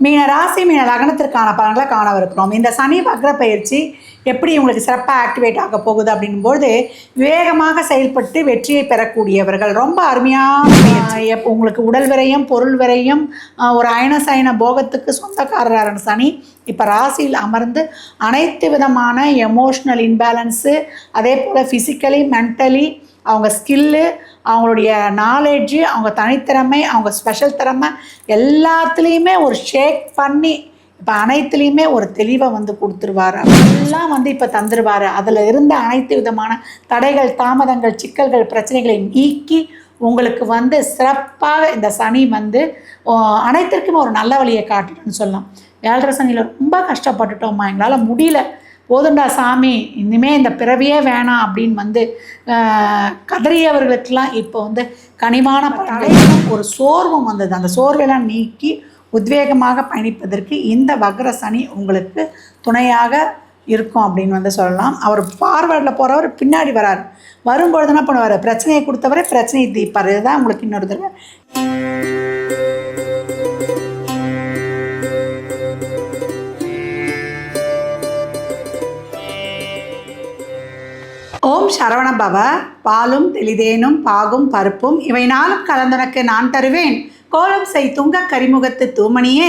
மீன ராசி மீன லக்னத்திற்கான பலன்களை காணவிருக்கிறோம். இந்த சனி வக்ர பயிற்சி எப்படி உங்களுக்கு சிறப்பாக ஆக்டிவேட் ஆக போகுது அப்படின்போது வேகமாக செயல்பட்டு வெற்றியை பெறக்கூடியவர்கள். ரொம்ப அருமையான உங்களுக்கு உடல் விரையும் பொருள் விரையும் ஒரு அயன சயன போகத்துக்கு சொந்தக்காரரான சனி இப்போ ராசியில் அமர்ந்து அனைத்து விதமான எமோஷ்னல் இன்பேலன்ஸு அதே போல் ஃபிசிக்கலி மென்டலி அவங்க ஸ்கில்லு அவங்களுடைய நாலேஜு அவங்க தனித்திறமை அவங்க ஸ்பெஷல் திறமை எல்லாத்துலேயுமே ஒரு ஷேக் பண்ணி இப்போ அனைத்துலேயுமே ஒரு தெளிவை வந்து கொடுத்துருவார். எல்லாம் வந்து இப்போ தந்துடுவார் அதில் இருந்த அனைத்து விதமான தடைகள் தாமதங்கள் சிக்கல்கள் பிரச்சனைகளை நீக்கி உங்களுக்கு வந்து சிறப்பாக இந்த சனி வந்து அனைத்திற்குமே ஒரு நல்ல வழியை காட்டுன்னு சொல்லலாம். ஏழரை சனியில் ரொம்ப கஷ்டப்பட்டுட்டோம்மா. எங்களால் முடியல. போதுண்டா சாமி இனிமேல் இந்த பிறவியே வேணாம் அப்படின்னு வந்து கதறியவர்களுக்கெல்லாம் இப்போ வந்து கனிவான தலைவனும் ஒரு சோர்வும் வந்தது. அந்த சோர்வெல்லாம் நீக்கி உத்வேகமாக பயணிப்பதற்கு இந்த வக்ர சனி உங்களுக்கு துணையாக இருக்கும் அப்படின்னு வந்து சொல்லலாம். அவர் ஃபார்வர்டில் போகிறவர் பின்னாடி வரார். வரும்பொழுது என்ன பண்ணுவார்? பிரச்சனையை கொடுத்தவரை பிரச்சனையை தீப்பார் இதுதான் உங்களுக்கு இன்னொரு தடவை. ஓம் சரவண பவ. பாலும் தெளிதேனும் பாகும் பருப்பும் இவை நாளும் கலந்தனக்கு நான் தருவேன். கோலம் செய் துங்க கரிமுகத்து தூமணியே.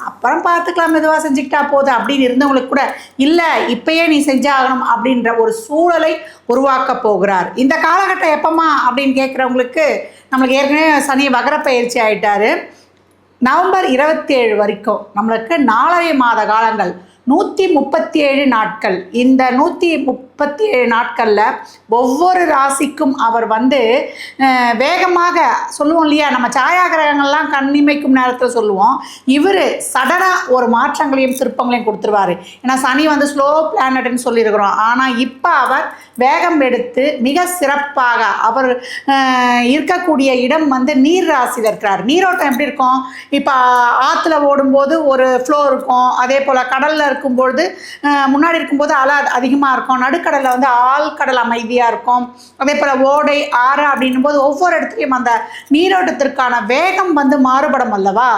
அப்புறம் பார்த்துக்கலாம் மெதுவாக செஞ்சுக்கிட்டா போதும் அப்படின்னு இருந்தவங்களுக்கு கூட இல்லை இப்பயே நீ செஞ்சாகணும் அப்படின்ற ஒரு சூழலை உருவாக்க போகிறார். இந்த காலகட்டம் எப்பமா அப்படின்னு கேட்குறவங்களுக்கு நம்மளுக்கு ஏற்கனவே சனி வகர பயிற்சி ஆகிட்டாரு நவம்பர் இருபத்தேழு வரைக்கும் நம்மளுக்கு நாலரை மாத காலங்கள் நூற்றி முப்பத்தி ஏழு நாட்கள். இந்த நூற்றி முப் முப்பத்தி ஏழு நாட்களில் ஒவ்வொரு ராசிக்கும் அவர் வந்து வேகமாக சொல்லுவோம் இல்லையா? நம்ம சாயாகிரகங்கள்லாம் கண்ணிமைக்கும் நேரத்தில் சொல்லுவோம். இவர் சடனாக ஒரு மாற்றங்களையும் சிற்பங்களையும் கொடுத்துருவாரு. ஏன்னா சனி வந்து ஸ்லோ பிளானட்னு சொல்லியிருக்கிறோம். ஆனால் இப்போ அவர் வேகம் எடுத்து மிக சிறப்பாக அவர் இருக்கக்கூடிய இடம் வந்து நீர் ராசியில் இருக்கிறார். நீரோட்டம் எப்படி இருக்கும்? இப்போ ஆற்றுல ஓடும்போது ஒரு ஃப்ளோ இருக்கும். அதே போல் கடலில் இருக்கும்பொழுது முன்னாடி இருக்கும்போது அலை அதிகமாக இருக்கும். நடுக்கடலில் வந்து ஆழ்கடல் அமைதியாக இருக்கும். அதே போல் ஓடை ஆறு அப்படின்னும் போது ஒவ்வொரு இடத்துலையும் அந்த நீரோட்டத்திற்கான வேகம் வந்து மாறுபடும் அல்லவா?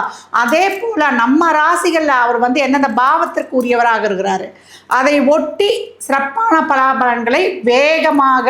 அதே போல் நம்ம ராசிகளில் அவர் வந்து எந்தெந்த பாவத்திற்கு உரியவராக இருக்கிறாரு? அதை ஒட்டி சிறப்பான பலாபலன்களை வேகமாக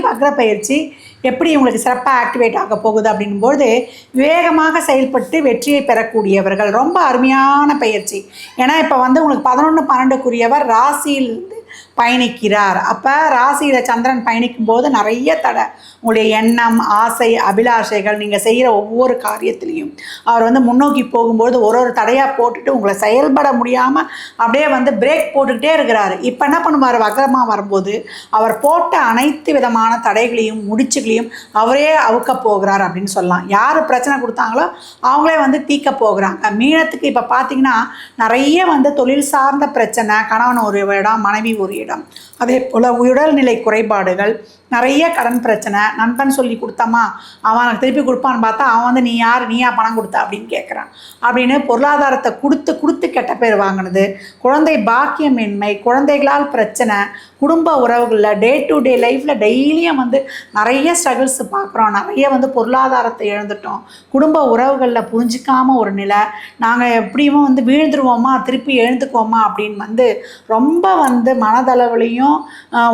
வக்ர பயிற்சி எப்படி உங்களுக்கு சிறப்பாக ஆக்டிவேட் ஆக போகுது அப்படின்போது வேகமாக செயல்பட்டு வெற்றியை பெறக்கூடியவர்கள். ரொம்ப அருமையான பயிற்சி. ஏன்னா இப்போ வந்து உங்களுக்கு பதினொன்று பன்னெண்டுக்குரியவர் ராசியிலிருந்து பயணிக்கிறார். அப்போ ராசியில் சந்திரன் பயணிக்கும் போது நிறைய தடை. உங்களுடைய எண்ணம் ஆசை அபிலாஷைகள் நீங்கள் செய்கிற ஒவ்வொரு காரியத்திலையும். அவர் வந்து முன்னோக்கி போகும்போது ஒரு ஒரு தடையாக போட்டுட்டு உங்களை செயல்பட முடியாமல் அப்படியே வந்து பிரேக் போட்டுக்கிட்டே இருக்கிறார். இப்போ என்ன பண்ணுவார்? வக்கரமாக வரும்போது அவர் போட்ட அனைத்து விதமான தடைகளையும் முடிச்சுகளையும் அவரே அவுக்க போகிறார் அப்படின்னு சொல்லலாம். யார் பிரச்சனை கொடுத்தாங்களோ அவங்களே வந்து தீக்க போகிறாங்க. மீனத்துக்கு இப்போ பார்த்தீங்கன்னா நிறைய வந்து தொழில் சார்ந்த பிரச்சனை. கணவன் ஒரு இடம் மனைவி ஒரு இடம். அதே போல் உடல்நிலை குறைபாடுகள் நிறைய கடன் பிரச்சனை நண்பன் சொல்லி கொடுத்தம்மா அவன் எனக்கு திருப்பி கொடுப்பான்னு பார்த்தா அவன் வந்து நீ யார்? நீயா பணம் கொடுத்த? அப்படின்னு கேட்குறான் அப்படின்னு பொருளாதாரத்தை கொடுத்து கொடுத்து கெட்ட பேர் வாங்கினது குழந்தை பாக்கியமின்மை குழந்தைகளால் பிரச்சனை குடும்ப உறவுகளில் டே டு டே லைஃப்பில் டெய்லியும் வந்து நிறைய ஸ்ட்ரகிள்ஸ் பார்க்குறோம் நிறைய வந்து பொருளாதாரத்தை இழந்துட்டோம். குடும்ப உறவுகளில் புரிஞ்சிக்காமல் ஒரு நிலை நாங்கள் எப்படியும் வந்து வீழ்ந்துருவோமா? திருப்பி எழுந்துக்குவோமா? அப்படின்னு வந்து ரொம்ப வந்து மனதளவுலையும்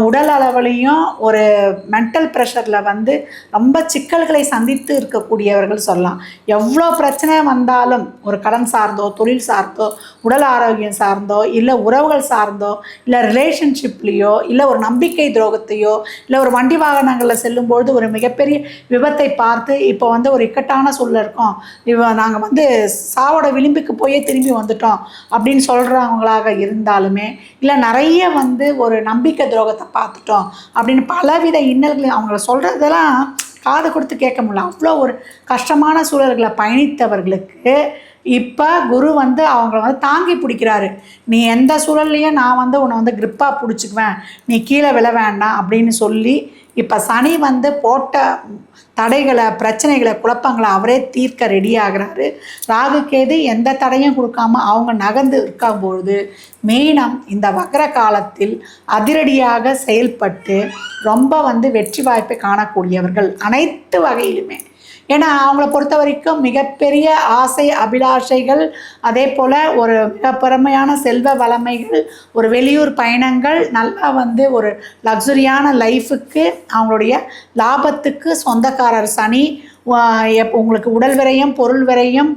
உடல் அளவுலையும் ஒரு மென்டல் ப்ரெஷரில் வந்து ரொம்ப சிக்கல்களை சந்தித்து இருக்கக்கூடியவர்கள் சொல்லலாம். எவ்வளோ பிரச்சனை வந்தாலும் ஒரு கடன் சார்ந்தோ தொழில் சார்ந்தோ உடல் ஆரோக்கியம் சார்ந்தோ இல்லை உறவுகள் சார்ந்தோ இல்லை ரிலேஷன்ஷிப்லேயோ இல்லை ஒரு நம்பிக்கை துரோகத்தையோ இல்லை ஒரு வண்டி வாகனங்களில் செல்லும்பொழுது ஒரு மிகப்பெரிய விபத்தை பார்த்து இப்போ வந்து ஒரு இக்கட்டான சூழல் இருக்கோம். இவ நாங்கள் வந்து சாவோட விளிம்புக்கு போயே திரும்பி வந்துட்டோம் அப்படின்னு சொல்கிறவங்களாக இருந்தாலுமே இல்லை நிறைய வந்து ஒரு நம்பிக்கை துரோகத்தை பார்த்துட்டோம் அப்படின்னு பலவித இன்னல்கள் அவங்கள சொல்கிறதெல்லாம் காது கொடுத்து கேட்க முடியல. அவ்வளோ ஒரு கஷ்டமான சூழல்களை பயணித்தவர்களுக்கு இப்போ குரு வந்து அவங்கள வந்து தாங்கி பிடிக்கிறாரு. நீ எந்த சூழல்லையும் நான் வந்து உன்னை வந்து கிரிப்பாக பிடிச்சிக்குவேன். நீ கீழே விழ வேண்டாம் அப்படின்னு சொல்லி இப்போ சனி வந்து போட்ட தடைகளை பிரச்சனைகளை குழப்பங்களை அவரே தீர்க்க ரெடி ஆகிறாரு. ராகு கேது எந்த தடையும் கொடுக்காம அவங்க நகர்ந்து இருக்கும்பொழுது மீனம் இந்த வக்ர காலத்தில் அதிரடியாக செயல்பட்டு ரொம்ப வந்து வெற்றி வாய்ப்பை காணக்கூடியவர்கள் அனைத்து வகையிலுமே. ஏன்னா அவங்கள பொறுத்த வரைக்கும் மிகப்பெரிய ஆசை அபிலாஷைகள் அதே போல் ஒரு மிக பெருமையான செல்வ வளமைகள் ஒரு வெளியூர் பயணங்கள் நல்லா வந்து ஒரு லக்ஸுரியான லைஃபுக்கு அவங்களுடைய லாபத்துக்கு சொந்தக்காரர் சனி எப் உங்களுக்கு உடல் விரையும் பொருள் விரையும்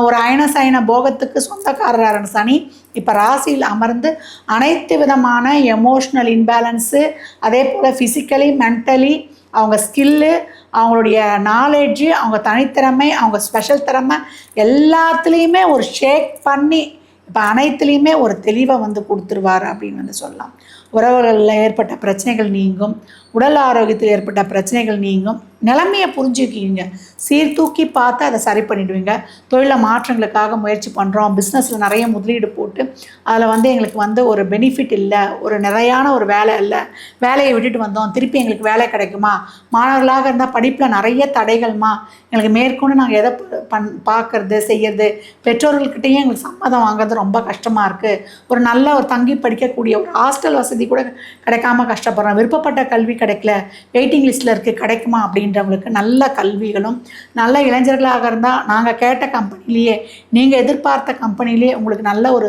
ஒரு அயனசயன போகத்துக்கு சொந்தக்காரரான சனி இப்போ ராசியில் அமர்ந்து அனைத்து விதமான எமோஷ்னல் இன்பேலன்ஸு அதே போல் ஃபிசிக்கலி மென்டலி அவங்க ஸ்கில்லு அவங்களுடைய நாலேஜு அவங்க தனித்திறமை அவங்க ஸ்பெஷல் திறமை எல்லாத்துலேயுமே ஒரு ஷேக் பண்ணி இப்போ அனைத்துலேயுமே ஒரு தெளிவை வந்து கொடுத்துருவார் அப்படின்னு வந்து சொல்லலாம். உறவுகளில் ஏற்பட்ட பிரச்சனைகள் நீங்கும். உடல் ஆரோக்கியத்தில் ஏற்பட்ட பிரச்சனைகள் நீங்கும். நிலைமையை புரிஞ்சுக்கிங்க. சீர்தூக்கி பார்த்து அதை சரி பண்ணிடுவீங்க. தொழிலில் மாற்றங்களுக்காக முயற்சி பண்ணுறோம் பிஸ்னஸில் நிறைய முதலீடு போட்டு அதில் வந்து எங்களுக்கு வந்து ஒரு பெனிஃபிட் இல்லை. ஒரு நிறையான ஒரு வேலை இல்லை. வேலையை விட்டுட்டு வந்தோம். திருப்பி எங்களுக்கு வேலை கிடைக்குமா? மாணவர்களாக இருந்தால் படிப்பில் நிறைய தடைகள்மா? எங்களுக்கு மேற்கொண்டு நாங்கள் எதை பண் பார்க்கறது செய்யறது? பெற்றோர்கள்கிட்டயும் எங்களுக்கு சம்மதம் வாங்குறது ரொம்ப கஷ்டமாக இருக்குது ஒரு நல்ல ஒரு தங்கி படிக்கக்கூடிய ஒரு ஹாஸ்டல் வசதி கூட கிடைக்காம கஷ்டப்படுறோம். விருப்பப்பட்ட கல்வி கிடைக்கல. வெயிட்டிங் லிஸ்ட்டில் இருக்குது கிடைக்குமா அப்படின்றவங்களுக்கு நல்ல கல்விகளும் நல்ல இளைஞர்களாக இருந்தால் நாங்கள் கேட்ட கம்பெனிலேயே நீங்கள் எதிர்பார்த்த கம்பெனிலேயே உங்களுக்கு நல்ல ஒரு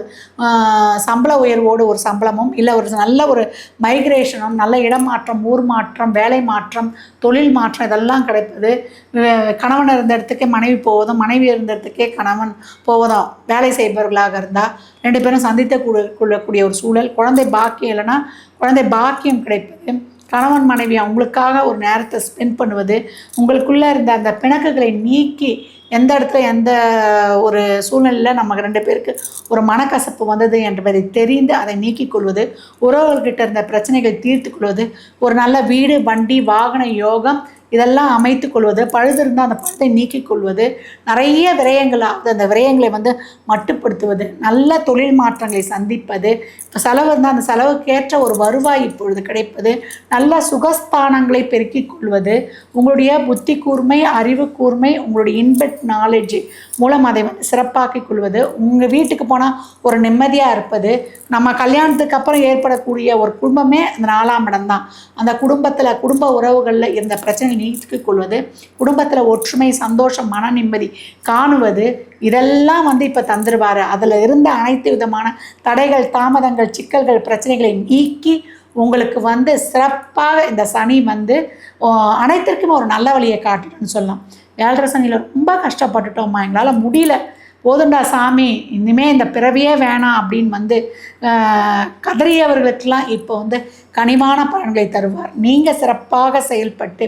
சம்பள உயர்வோடு ஒரு சம்பளமும் இல்லை ஒரு நல்ல ஒரு மைக்ரேஷனும் நல்ல இடமாற்றம் ஊர் மாற்றம் வேலை மாற்றம் தொழில் மாற்றம் இதெல்லாம் கிடைப்பது கணவன் இருந்த இடத்துக்கே மனைவி போவதும் மனைவி இருந்த இடத்துக்கே கணவன் போவதும் வேலை செய்பவர்களாக இருந்தால் ரெண்டு பேரும் சந்தித்த கொள்ளக்கூடிய ஒரு சூழல். குழந்தை பாக்கியம் இல்லைன்னா குழந்தை பாக்கியம் கிடைப்பது கணவன் மனைவி அவங்களுக்காக ஒரு நேரத்தை ஸ்பெண்ட் பண்ணுவது உங்களுக்குள்ளே இருந்த அந்த பிணக்குகளை நீக்கி எந்த இடத்துல எந்த ஒரு சூழ்நிலையில் நமக்கு ரெண்டு பேருக்கு ஒரு மனக்கசப்பு வந்தது என்பதை தெரிந்து அதை நீக்கிக் கொள்வது உறவுகள்கிட்ட இருந்த பிரச்சனைகளை தீர்த்து கொள்வது ஒரு நல்ல வீடு வண்டி வாகன யோகம் இதெல்லாம் அமைத்து கொள்வது பழுது இருந்தால் அந்த பழுதை நீக்கிக் கொள்வது நிறைய விரயங்கள் அந்த விரயங்களை வந்து மட்டுப்படுத்துவது நல்ல தொழில் மாற்றங்களை சந்திப்பது இப்போ செலவு இருந்தால் அந்த செலவுக்கேற்ற ஒரு வருவாய் இப்பொழுது கிடைப்பது நல்ல சுகஸ்தானங்களை பெருக்கிக் கொள்வது உங்களுடைய புத்தி கூர்மை அறிவு கூர்மை உங்களுடைய இன்பட் நாலேஜ் மூலம் அதை சிறப்பாக்கி கொள்வது உங்கள் வீட்டுக்கு போனால் ஒரு நிம்மதியாக இருப்பது நம்ம கல்யாணத்துக்கு அப்புறம் ஏற்படக்கூடிய ஒரு குடும்பமே அந்த நாலாம் இடம் தான் அந்த குடும்பத்தில் குடும்ப உறவுகளில் இருந்த பிரச்சனை நீக்கிக் கொள்வது குடும்பத்தில் ஒற்றுமை சந்தோஷம் மன நிம்மதி காணுவது இதெல்லாம் வந்து இப்போ தந்துடுவார் அதில் இருந்த அனைத்து விதமான தடைகள் தாமதங்கள் சிக்கல்கள் பிரச்சனைகளை நீக்கி உங்களுக்கு வந்து சிறப்பாக இந்த சனி வந்து அனைத்திற்குமே ஒரு நல்ல வழியை காட்டுன்னு சொல்லலாம். ஏழரை சனியில் ரொம்ப கஷ்டப்பட்டுட்டோம்மா. எங்களால் முடியல. போதுண்டா சாமி இனிமே இந்த பிறவியே வேணாம் அப்படின்னு வந்து கதறியவர்களுக்கெல்லாம் இப்போ வந்து கனிவான பலன்களை தருவார். நீங்கள் சிறப்பாக செயல்பட்டு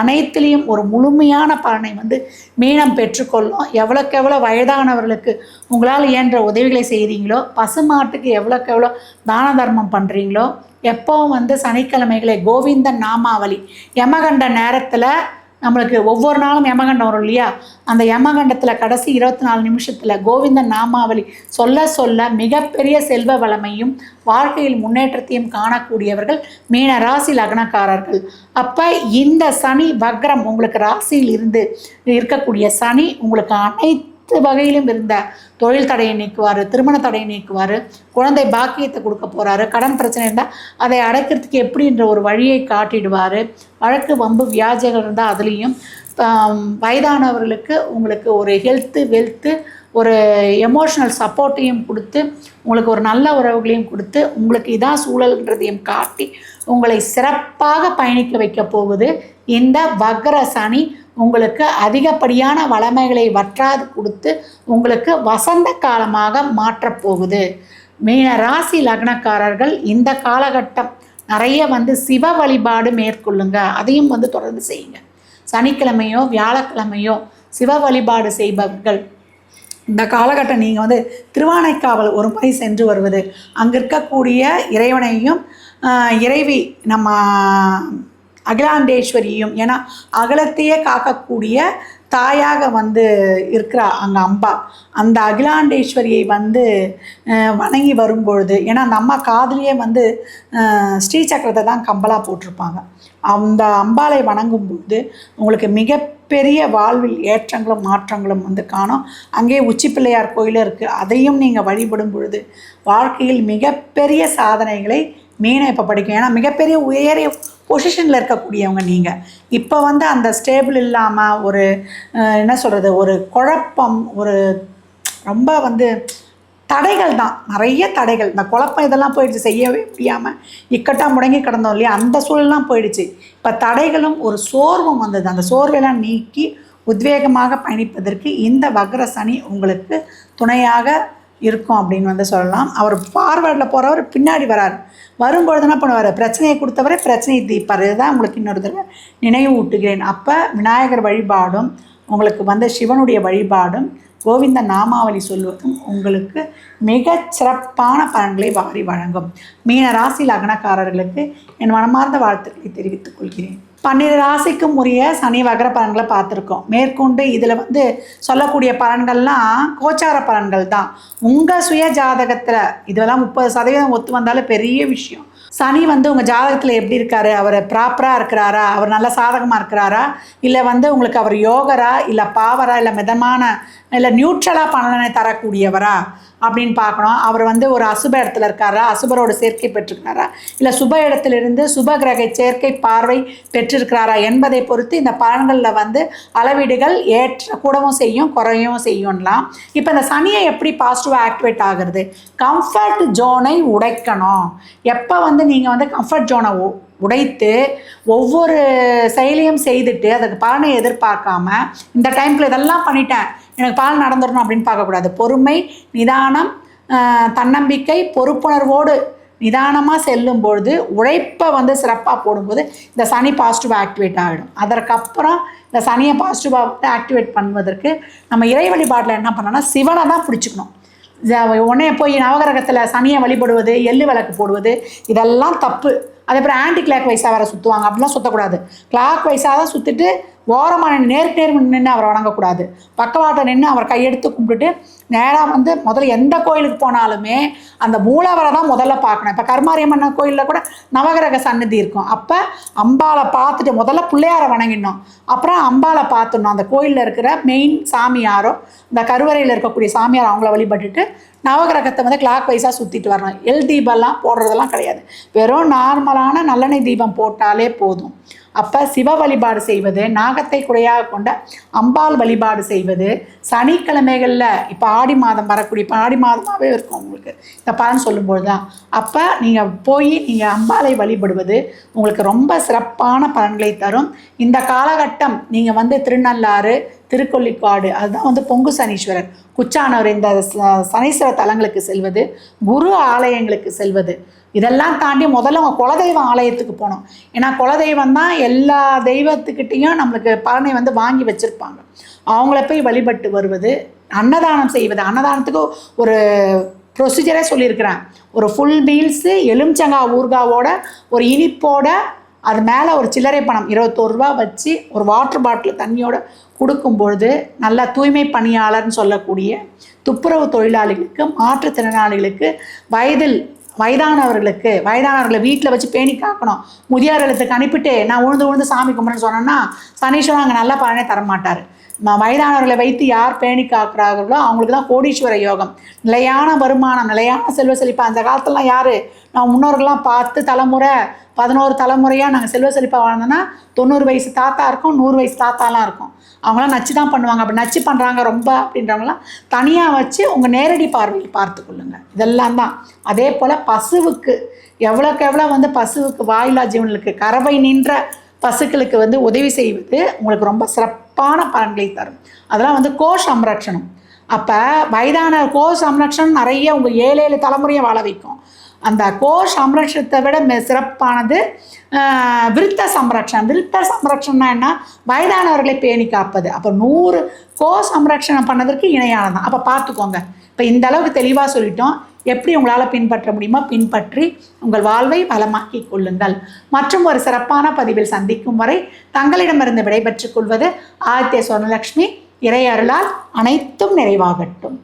அனைத்துலேயும் ஒரு முழுமையான பலனை வந்து மீனம் பெற்றுக்கொள்ளும் எவ்வளோக்கு எவ்வளோ வயதானவர்களுக்கு உங்களால் இயன்ற உதவிகளை செய்கிறீங்களோ பசுமாட்டுக்கு எவ்வளோக்கு எவ்வளோ தான தர்மம் பண்ணுறீங்களோ எப்போவும் வந்து சனிக்கிழமைகளை கோவிந்தன் நாமாவளி யமகண்ட நேரத்தில் நம்மளுக்கு ஒவ்வொரு நாளும் யமகண்டம் வரும் இல்லையா? அந்த யமகண்டத்தில் கடைசி இருபத்தி நாலு நிமிஷத்தில் கோவிந்தன் நாமாவளி சொல்ல சொல்ல மிகப்பெரிய செல்வ வளமையும் வாழ்க்கையில் முன்னேற்றத்தையும் காணக்கூடியவர்கள் மீன ராசி லக்னக்காரர்கள். அப்போ இந்த சனி வக்ரம் உங்களுக்கு ராசியில் இருந்து இருக்கக்கூடிய சனி உங்களுக்கு அனைத்து வகையிலும் இருந்த தொழில் தடையை நீக்குவார் திருமண தடையை நீக்குவார் குழந்தை பாக்கியத்தை கொடுக்க போகிறாரு கடன் பிரச்சனை இருந்தால் அதை அடைக்கிறதுக்கு எப்படின்ற ஒரு வழியை காட்டிடுவார். வழக்கு வம்பு வியாஜைகள் இருந்தால் அதுலேயும் வயதானவர்களுக்கு உங்களுக்கு ஒரு ஹெல்த்து வெல்த்து ஒரு எமோஷ்னல் சப்போர்ட்டையும் கொடுத்து உங்களுக்கு ஒரு நல்ல உறவுகளையும் கொடுத்து உங்களுக்கு இதான் சூழல்ன்றதையும் காட்டி உங்களை சிறப்பாக பயணிக்க வைக்க போகுது. இந்த வக்ர சனி உங்களுக்கு அதிகப்படியான வளமைகளை வற்றாது கொடுத்து உங்களுக்கு வசந்த காலமாக மாற்றப்போகுது. மீன ராசி லக்னக்காரர்கள் இந்த காலகட்டம் நிறைய வந்து சிவ வழிபாடு மேற்கொள்ளுங்க. அதையும் வந்து தொடர்ந்து செய்யுங்க. சனிக்கிழமையோ வியாழக்கிழமையோ சிவ வழிபாடு செய்பவர்கள். இந்த காலகட்டம் நீங்கள் வந்து திருவானைக்காவல் ஒரு முறை சென்று வருவது. அங்கே இருக்கக்கூடிய இறைவனையும் இறைவி நம்ம அகிலாண்டேஸ்வரியும் ஏன்னா அகலத்தையே காக்கக்கூடிய தாயாக வந்து இருக்கிறா அங்கே அம்பா. அந்த அகிலாண்டேஸ்வரியை வந்து வணங்கி வரும்பொழுது ஏன்னா நம்ம காதலியே வந்து ஸ்ரீசக்கரத்தை ஸ்ரீ சக்கரத்தை தான் கம்பலாக போட்டிருப்பாங்க. அந்த அம்பாளை வணங்கும்போது உங்களுக்கு மிகப்பெரிய வாழ்வில் ஏற்றங்களும் மாற்றங்களும் வந்து காணும். அங்கே உச்சி பிள்ளையார் கோயிலும் இருக்குது அதையும் நீங்கள் வழிபடும் பொழுது வாழ்க்கையில் மிகப்பெரிய சாதனைகளை மீனை இப்போ படிக்கும். ஏன்னா மிகப்பெரிய உயரிய பொசிஷனில் இருக்கக்கூடியவங்க நீங்கள் இப்போ வந்து அந்த ஸ்டேபிள் இல்லாமல் ஒரு என்ன சொல்கிறது ஒரு குழப்பம் ஒரு ரொம்ப வந்து தடைகள் தான். நிறைய தடைகள். இந்த குழப்பம் இதெல்லாம் போயிடுச்சு செய்யவே முடியாமல் இக்கட்டாக முடங்கி கிடந்தோம் இல்லையா? அந்த சூழல்லாம் போயிடுச்சு. இப்போ தடைகளும் ஒரு சோர்வும் வந்தது. அந்த சோர்வெல்லாம் நீக்கி உத்வேகமாக பயணிப்பதற்கு இந்த வக்ர சனி உங்களுக்கு துணையாக இருக்கும் அப்படின்னு வந்து சொல்லலாம். அவர் ஃபார்வர்டில் போகிறவர் பின்னாடி வரார். வரும்பொழுது என்ன பண்ணுவார்? பிரச்சனையை கொடுத்தவரை பிரச்சனையை தீர்ப்பார். இதுதான் உங்களுக்கு இன்னொரு தடவை நினைவு ஊட்டுகிறேன் அப்போ விநாயகர் வழிபாடும் உங்களுக்கு வந்த சிவனுடைய வழிபாடும் கோவிந்த நாமாவளி சொல்வதும் உங்களுக்கு மிகச் சிறப்பான பலன்களை வாரி வழங்கும். மீன ராசி லக்னக்காரர்களுக்கு என் மனமார்ந்த வாழ்த்துக்களை தெரிவித்துக் கொள்கிறேன். பன்னிரு ராசிக்கும் உரிய சனி வகர பலன்களை பார்த்துருக்கோம். மேற்கொண்டு இதில் வந்து சொல்லக்கூடிய பலன்கள்லாம் கோச்சார பலன்கள் தான். உங்கள் சுய ஜாதகத்தில் இதெல்லாம் முப்பது சதவீதம் ஒத்து வந்தாலும் பெரிய விஷயம். சனி வந்து உங்கள் ஜாதகத்தில் எப்படி இருக்காரு? அவர் ப்ராப்பராக இருக்கிறாரா? அவர் நல்ல சாதகமாக இருக்கிறாரா? இல்லை வந்து உங்களுக்கு அவர் யோகரா? இல்லை பாவரா? இல்லை மிதமான இல்லை நியூட்ரலாக பலனை தரக்கூடியவரா அப்படின்னு பார்க்கணும். அவர் வந்து ஒரு அசுப இடத்துல இருக்காரா? அசுபரோட சேர்க்கை பெற்றிருக்காரா இல்லை சுப இடத்திலிருந்து சுப கிரக சேர்க்கை பார்வை பெற்றிருக்கிறாரா என்பதை பொறுத்து இந்த பலன்களில் வந்து அளவீடுகள் ஏற்ற கூடவும் செய்யும் குறையவும் செய்யும்லாம். இப்போ இந்த சனியை எப்படி பாசிட்டிவாக ஆக்டிவேட் ஆகுறது? கம்ஃபர்ட் ஜோனை உடைக்கணும். எப்போ வந்து நீங்கள் வந்து கம்ஃபர்ட் ஜோனை உ- உடைத்து ஒவ்வொரு செயலையும் செய்துட்டு அதுக்கு பலனை எதிர்பார்க்காம இந்த டைம்ல இதெல்லாம் பண்ணிட்டேன் எனக்கு பால் நடந்துடணும் அப்படின்னு பார்க்கக்கூடாது. பொறுமை நிதானம் தன்னம்பிக்கை பொறுப்புணர்வோடு நிதானமாக செல்லும் பொழுது உழைப்பை வந்து சிறப்பாக போடும்போது இந்த சனி பாசிட்டிவாக ஆக்டிவேட் ஆகிடும் அதற்கப்புறம் இந்த சனியை பாசிட்டிவாக ஆக்டிவேட் பண்ணுவதற்கு நம்ம இறை வழிபாட்டில் என்ன பண்ணோம்னா சிவனை தான் பிடிச்சிக்கணும். உடனே போய் நவகிரகத்தில் சனியை வழிபடுவது எள்ளு விளக்கு போடுவது இதெல்லாம் தப்பு. அதே அப்புறம் ஆன்டி கிளாக் வைஸாக வேறு சுற்றுவாங்க அப்படிலாம் சுற்றக்கூடாது கிளாக் வைஸாக தான் சுற்றிட்டு ஓரமாக நேருக்கு நேர் நின்று அவரை வணங்கக்கூடாது. பக்கவாட்டை நின்று அவர் கையெடுத்து கும்பிட்டுட்டு நேராக வந்து முதல்ல எந்த கோயிலுக்கு போனாலுமே அந்த மூலவரை தான் முதல்ல பார்க்கணும். இப்போ கருமாரியம்மன் கோயிலில் கூட நவகிரக சன்னதி இருக்கும். அப்போ அம்பாளை பார்த்துட்டு முதல்ல பிள்ளையாரை வணங்கிடணும். அப்புறம் அம்பாளை பார்த்துடணும். அந்த கோயிலில் இருக்கிற மெயின் சாமியாரோ இந்த கருவறையில் இருக்கக்கூடிய சாமியார் அவங்கள வழிபட்டுட்டு நவகிரகத்தை வந்து கிளாக் வைஸாக சுற்றிட்டு வரணும். எல் தீபம்லாம் போடுறதெல்லாம் கிடையாது. வெறும் நார்மலான நல்லெண்ணெய் தீபம் போட்டாலே போதும். அப்போ சிவ வழிபாடு செய்வது நாகத்தை குறையாக கொண்ட அம்பாள் வழிபாடு செய்வது சனிக்கிழமைகளில் இப்போ ஆடி மாதம் வரக்கூடிய இப்போ ஆடி மாதமாகவே இருக்கும் உங்களுக்கு. இந்த பலன் சொல்லும்போது தான் அப்போ நீங்கள் போய் நீங்கள் அம்பாளை வழிபடுவது உங்களுக்கு ரொம்ப சிறப்பான பலன்களை தரும். இந்த காலகட்டம் நீங்கள் வந்து திருநள்ளாறு திருக்கொள்ளிக்காடு அதுதான் வந்து பொங்கு சனீஸ்வரர். குச்சானவர் இந்த ச- சனீஸ்வர தலங்களுக்கு செல்வது குரு ஆலயங்களுக்கு செல்வது. இதெல்லாம் தாண்டி முதல்ல அவங்க குலதெய்வம் ஆலயத்துக்கு போகணும் ஏன்னா குலதெய்வம் தான் எல்லா தெய்வத்துக்கிட்டேயும் நம்மளுக்கு பலனை வந்து வாங்கி வச்சுருப்பாங்க. அவங்கள போய் வழிபட்டு வருவது அன்னதானம் செய்வது. அன்னதானத்துக்கு ஒரு ப்ரொசீஜரே சொல்லியிருக்கிறேன். ஒரு ஃபுல் மீல்ஸு எலுமிச்சங்காய் ஊர்காவோட ஒரு இனிப்போட அது மேலே ஒரு சில்லறை பணம் இருபத்தோரு ரூபா வச்சு ஒரு வாட்டர் பாட்டில் தண்ணியோட கொடுக்கும்பொழுது நல்ல தூய்மை பணியாளர்னு சொல்லக்கூடிய துப்புரவு தொழிலாளிகளுக்கு மாற்றுத்திறனாளிகளுக்கு வயதில் வயதானவர்களுக்கு வயதானவர்களை வீட்டில் வச்சு பேணி காக்கணும். முதியோர் அனுப்பிட்டு நான் உழுந்து உழுந்து சாமி கும்பிட்றேன்னு சொன்னேன்னா சனீஸ்வரன் அங்கே நல்ல பலனே தரமாட்டார். வயதானவர்களை வைத்து யார் பேணி காக்கிறார்களோ அவங்களுக்கு தான் கோடீஸ்வர யோகம். நிலையான வருமானம் நிலையான செல்வ செழிப்பு. அந்த காலத்துலலாம் யார்? நான் முன்னோர்கள்லாம் பார்த்து தலைமுறை பதினோரு தலைமுறையாக நாங்கள் செல்வ செழிப்பாக வாழ்ந்தோன்னா தொண்ணூறு வயசு தாத்தா இருக்கும் நூறு வயசு தாத்தாலாம் இருக்கும். அவங்களாம் நச்சு தான் பண்ணுவாங்க. அப்படி நச்சு பண்ணுறாங்க ரொம்ப அப்படின்றவங்களாம் தனியாக வச்சு உங்கள் நேரடி பார்வையில் பார்த்து கொள்ளுங்க. இதெல்லாம் தான். அதே போல் பசுவுக்கு எவ்வளோக்கு எவ்வளோ வந்து பசுவுக்கு வாயிலா ஜீவனுக்கு கறவை நின்ற பசுக்களுக்கு வந்து உதவி செய்வது உங்களுக்கு ரொம்ப சிறப்பு. சிறப்பான பலன்களை தரும். அதெல்லாம் வந்து கோ சம்ரட்சணம் அப்போ வயதான கோ சம்ரட்சணம் நிறைய உங்கள் ஏழு ஏழு தலைமுறையை வாழ வைக்கும். அந்த கோ சம்ரட்சத்தை விட சிறப்பானது விருத்த சம்ரட்சணம். விருத்த சம்ரட்சணம்னா என்ன? வயதானவர்களை பேணி காப்பது. அப்போ நூறு கோ சம்ரட்சணம் பண்ணதற்கு இணையானதான் அப்போ பார்த்துக்கோங்க. இப்போ இந்த அளவுக்கு தெளிவாக சொல்லிட்டோம். எப்படி உங்களால் பின்பற்ற முடியுமோ பின்பற்றி உங்கள் வாழ்வை வளமாக்கி கொள்ளுங்கள். மற்றும் ஒரு சிறப்பான பதிவில் சந்திக்கும் வரை தங்களிடமிருந்து விடைபெற்றுக் கொள்வது ஆதித்ய சுவர்ணலக்ஷ்மி இறையருளால் அனைத்தும் நிறைவாகட்டும்.